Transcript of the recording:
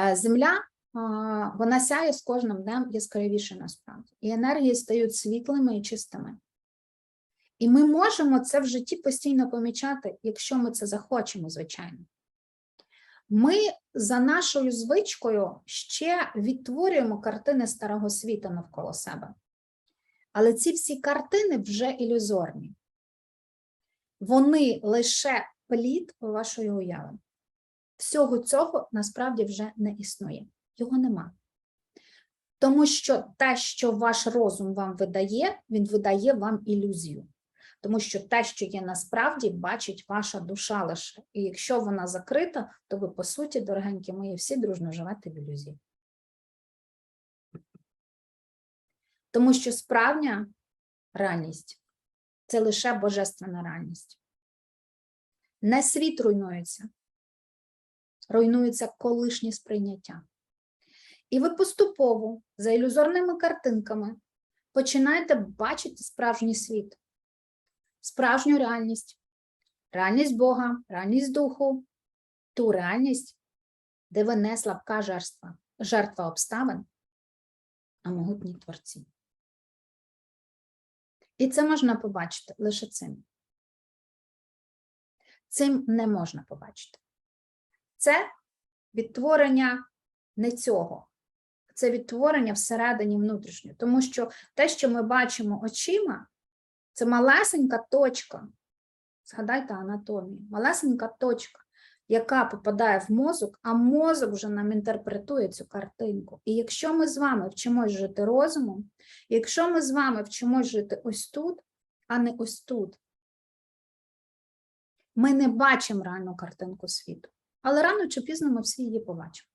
Е, Земля вона сяє з кожним днем яскравіше насправді, і енергії стають світлими і чистими. І ми можемо це в житті постійно помічати, якщо ми це захочемо, звичайно. Ми за нашою звичкою ще відтворюємо картини старого світу навколо себе. Але ці всі картини вже ілюзорні. Вони лише плід вашої уяви. Всього цього насправді вже не існує. Його нема. Тому що те, що ваш розум вам видає, він видає вам ілюзію. Тому що те, що є насправді, бачить ваша душа лише. І якщо вона закрита, то ви, по суті, дорогенькі мої, всі дружно живете в ілюзії. Тому що справжня реальність це лише божественна реальність. Не світ руйнується, руйнується колишнє сприйняття. І ви поступово за ілюзорними картинками починаєте бачити справжній світ, справжню реальність, реальність Бога, реальність духу, ту реальність, де ви не слабка жертва, жертва обставин, а могутні творці. І це можна побачити лише цим. Цим не можна побачити. Це відтворення не цього, це відтворення всередині внутрішнього. Тому що те, що ми бачимо очима, це малесенька точка. Згадайте анатомію, малесенька точка, яка попадає в мозок, а мозок вже нам інтерпретує цю картинку. І якщо ми з вами вчимось жити розумом, якщо ми з вами вчимось жити ось тут, а не ось тут, ми не бачимо реальну картинку світу. Але рано чи пізно ми всі її побачимо.